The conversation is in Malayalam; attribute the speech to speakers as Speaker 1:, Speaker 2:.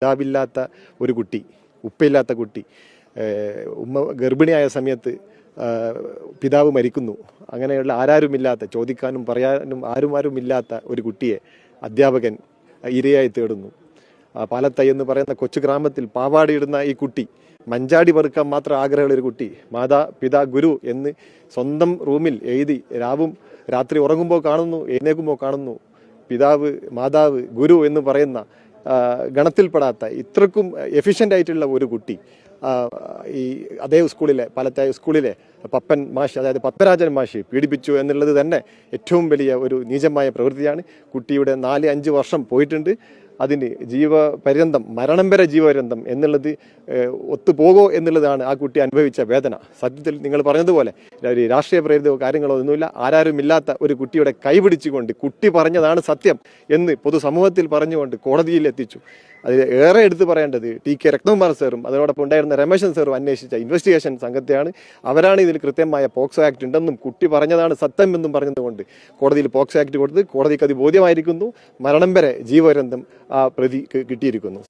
Speaker 1: പിതാവില്ലാത്ത ഒരു കുട്ടി ഉപ്പയില്ലാത്ത കുട്ടി ഉമ്മ ഗർഭിണിയായ സമയത്ത് പിതാവ് മരിക്കുന്നു. അങ്ങനെയുള്ള ആരാരുമില്ലാത്ത ചോദിക്കാനും പറയാനും ആരും ആരുമില്ലാത്ത ഒരു കുട്ടിയെ അധ്യാപകൻ ഇരയായി തേടുന്നു. പാലത്തൈ എന്ന് പറയുന്ന കൊച്ചു ഗ്രാമത്തിൽ പാവാടിയിടുന്ന ഈ കുട്ടി മഞ്ചാടി പെറുക്കാൻ മാത്രം ആഗ്രഹമുള്ള ഒരു കുട്ടി മാതാ പിതാ ഗുരു എന്ന് സ്വന്തം റൂമിൽ എഴുതി രാവും രാത്രി ഉറങ്ങുമ്പോൾ കാണുന്നു എഴുന്നേക്കുമ്പോൾ കാണുന്നു. പിതാവ് മാതാവ് ഗുരു എന്ന് പറയുന്ന ഗണത്തിൽപ്പെടാത്ത ഇത്രക്കും എഫിഷ്യന്റ് ആയിട്ടുള്ള ഒരു കുട്ടി ഈ അതേ സ്കൂളിലെ പാലത്തായ സ്കൂളിലെ പപ്പൻ മാഷി അതായത് പത്മരാജൻ മാഷി പീഡിപ്പിച്ചു എന്നുള്ളത് തന്നെ ഏറ്റവും വലിയ ഒരു നീചമായ പ്രവൃത്തിയാണ്. കുട്ടിയുടെ നാല് അഞ്ച് വർഷം പോയിട്ടുണ്ട്. അതിന് ജീവപര്യന്തം മരണം വരെ ജീവപര്യന്തം എന്നുള്ളത് ഒത്തുപോകോ എന്നുള്ളതാണ് ആ കുട്ടി അനുഭവിച്ച വേദന. സത്യത്തിൽ നിങ്ങൾ പറഞ്ഞതുപോലെ ഒരു രാഷ്ട്രീയ പ്രേരിതോ കാര്യങ്ങളോ ഒന്നുമില്ല. ആരാരും ഇല്ലാത്ത ഒരു കുട്ടിയുടെ കൈപിടിച്ചുകൊണ്ട് കുട്ടി പറഞ്ഞതാണ് സത്യം എന്ന് പൊതുസമൂഹത്തിൽ പറഞ്ഞുകൊണ്ട് കോടതിയിൽ എത്തിച്ചു. അത് ഏറെ എടുത്തു പറയേണ്ടത് ടി കെ രത്നകുമാർ സാറും അതിനോടൊപ്പം ഉണ്ടായിരുന്ന രമേശൻ സാറും അന്വേഷിച്ച ഇൻവെസ്റ്റിഗേഷൻ സംഘത്തെയാണ്. അവരാണ് ഇതിൽ കൃത്യമായ പോക്സോ ആക്ട് ഉണ്ടെന്നും കുട്ടി പറഞ്ഞതാണ് സത്യം എന്നും പറഞ്ഞതുകൊണ്ട് കോടതിയിൽ പോക്സോ ആക്ട് കൊടുത്ത് കോടതിക്ക് അത് ബോധ്യമായിരിക്കുന്നു. മരണം വരെ ജീവപര്യന്തം പ്രതി കിട്ടിയിരിക്കുന്നു.